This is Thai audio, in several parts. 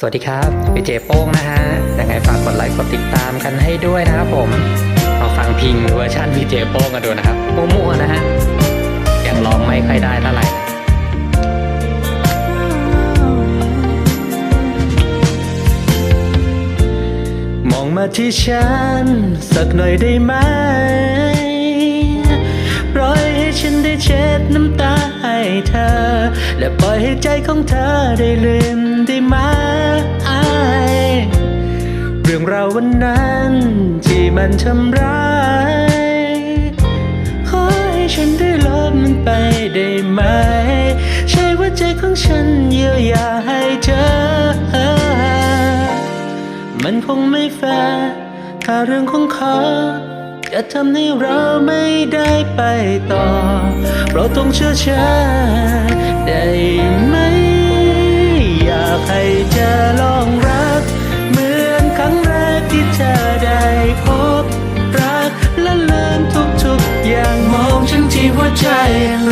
สวัสดีครับพี่เจโป้งนะฮะยังไงฝากกดไลค์กดติดตามกันให้ด้วยนะครับผมมาฟังพิงเวอร์ชันพี่เจโป้งกันดูนะครับมั่วๆนะฮะยังร้องไม่ค่อยได้เท่าไหร่มองมาที่ฉัน สักหน่อยได้ไหมปล่อยให้ฉันได้เช็ดน้ำตาให้เธอ และปล่อยให้ใจของเธอได้ลืม เราววันนั้น ที่มันทำร้าย ขอให้ฉันได้ลบมันไปได้ไหม ใช่ว่าใจของฉันเยียวยาให้เธอ มันคงไม่แฟร์ถ้าเรื่องของเขาจะทำให้เราไม่ได้ไปต่อ เราต้องเชื่อฉันได้ไหม อยากให้เธอลอง หัวใจ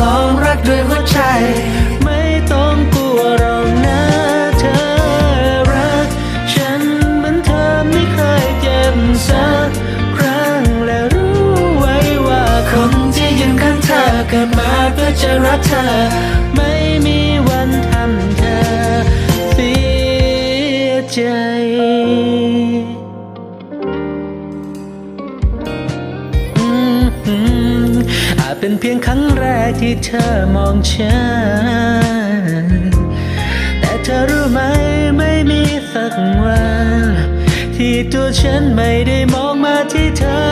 ลองรักด้วยหัวใจ ไม่ต้องกลัวเรานะเธอรัก ฉันเหมือนเธอไม่เคยเจ็บสักครั้งและรู้ไว้ว่าคนที่ยืนข้างเธอเกิดมาเพื่อจะรักเธอ ไม่มีวันทำเธอเสียใจ เป็นเพียงครั้งแรกที่เธอมองฉัน แต่เธอรู้ไหมไม่มีสักวัน ที่ตัวฉันไม่ได้มองมาที่เธอ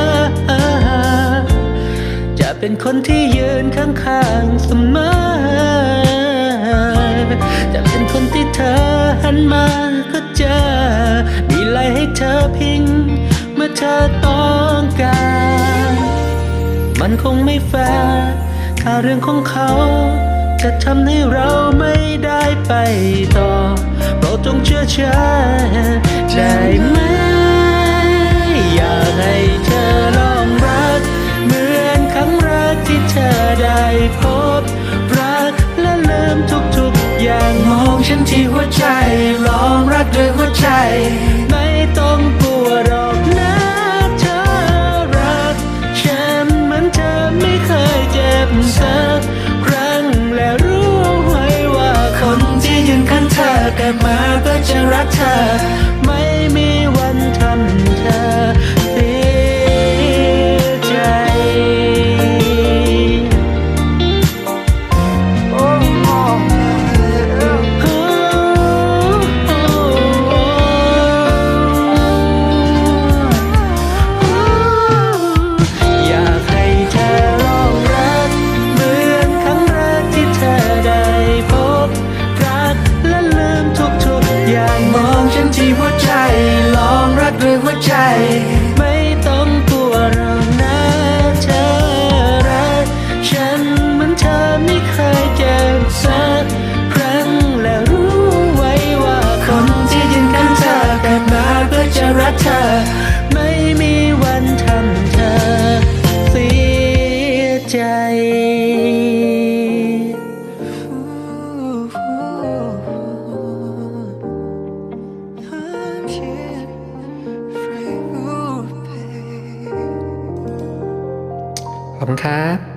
จะเป็นคนที่ยืนข้างๆเสมอ จะเป็นคนที่เธอหันมาก็เจอ มีไหลให้เธอพิงเมื่อเธอ คงไม่แฟร์ถ้าเรื่องของเขา จะทำให้เราไม่ได้ไปต่อโปรดจงเชื่อฉันได้ไหม อยากให้เธอลองรัก เหมือนครั้งแรกที่เธอได้พบ รักและเริ่มทุกๆอย่างมองฉันที่หัวใจลองรักด้วยหัวใจ จ ใจ ไม่ต้องกลัวหรอกนะเธอรักฉันเหมือนเธอไม่เคยเจ็บสักครั้งและรู้ไว้ว่าคนที่ยืนข้างเธอเกิดมาเพื่อจะรักเธอ ไม่มีวันทำ ขอบคุณครับ